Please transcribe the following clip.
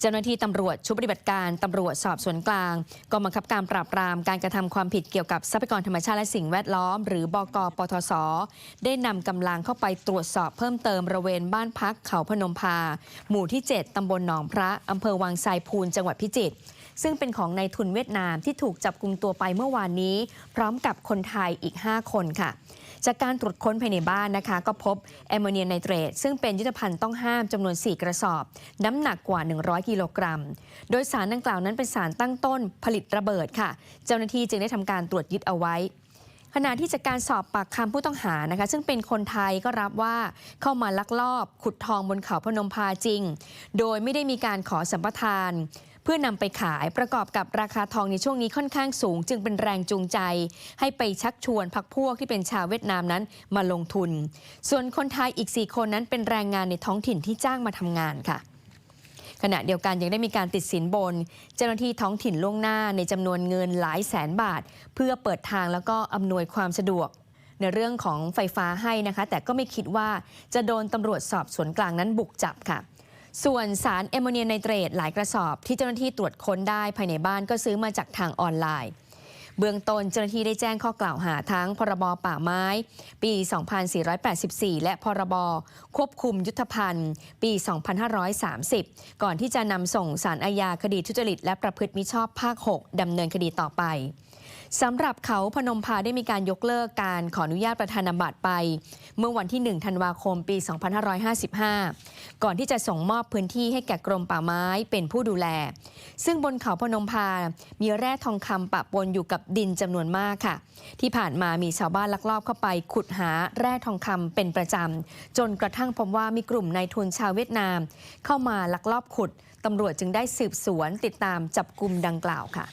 เจ้าหน้าที่ตำรวจชุดปฏิบัติการตำรวจสอบสวนกลางกองบังคับการปราบปรามการกระทำความผิดเกี่ยวกับทรัพยากรธรรมชาติและสิ่งแวดล้อม หรือบกปทศได้นำกำลังเข้าไปตรวจสอบเพิ่มเติมบริเวณบ้านพักเขาพนมพา หมู่ที่ 7ตำบลหนองพระอำเภอวังไซพูนจังหวัดพิจิตรซึ่งเป็นของนายทุนเวียดนามที่ถูกจับกลุมตัวไปเมื่อวานนี้ พร้อมกับคนไทยอีก 5 คนค่ะ จากการตรวจค้นภายในบ้านนะคะ ก็พบแอมโมเนียไนเตรตซึ่งเป็นยุทธภัณฑ์ต้องห้ามจำนวน 4 กระสอบ น้ำหนักกว่า 100 กิโลกรัม โดยสารดังกล่าวนั้นเป็นสารตั้งต้นผลิตระเบิดค่ะ เจ้าหน้าที่จึงได้ทำการตรวจยึดเอาไว้ขณะที่จากการสอบปากคำผู้ต้องหานะคะ ซึ่งเป็นคนไทยก็รับว่าเข้ามาลักลอบ ขุดทองบนเขาพนมพาจริง โดยไม่ได้มีการขอสัมปทาน พื่อนำไปขายประกอบกับราคาทองในช่วงนี้ค่อนข้างสูง จึงเป็นแรงจูงใจ ให้ไปชักชวนพักพวกที่เป็นชาวเวียดนามนั้นมาลงทุน ส่วนคนไทยอีก 4 คนนั้นเป็นแรงงานในท้องถิ่นที่จ้างมาทำงานค่ะขณะเดียวกันยังได้มีการติดสินบน เจ้าหน้าที่ท้องถิ่นล่วงหน้าในจำนวนเงินหลายแสนบาท เพื่อเปิดทางแล้วก็อำนวยความสะดวก ในเรื่องของไฟฟ้าให้นะคะ แต่ก็ไม่คิดว่าจะโดนตำรวจสอบสวนกลางนั้นบุกจับค่ะ ส่วนสารแอมโมเนียไนเตรตหลายกระสอบที่เจ้าหน้าที่ตรวจค้นได้ภายในบ้านก็ซื้อมาจากทางออนไลน์ เบื้องต้นเจ้าหน้าที่ได้แจ้งข้อกล่าวหาทั้งพรบป่าไม้ ปี 2484 และพรบควบคุมยุทธภัณฑ์ ปี 2530 ก่อนที่จะนำส่งสารอาญาคดีทุจริตและประพฤติมิชอบภาค 6ดำเนินคดีต่อไปสำหรับเขาพนมพาได้มีการยกเลิกการขออนุญาตประธานบัตรไป เมื่อวันที่ 1 ธันวาคม ปี 2555 ก่อนที่จะส่งมอบพื้นที่ให้แก่กรมป่าไม้เป็นผู้ดูแล ซึ่งบนเขาพนมพา มีแร่ทองคำปะปนอยู่กับดินจำนวนมากค่ะ ที่ผ่านมามีชาวบ้านลักลอบเข้าไป ขุดหาแร่ทองคำเป็นประจำจนกระทั่งพบว่ามีกลุ่มนายทุนชาวเวียดนาม เข้ามาลักลอบขุดตำรวจจึงได้สืบสวนติดตามจับกลุ่มดังกล่าวค่ะ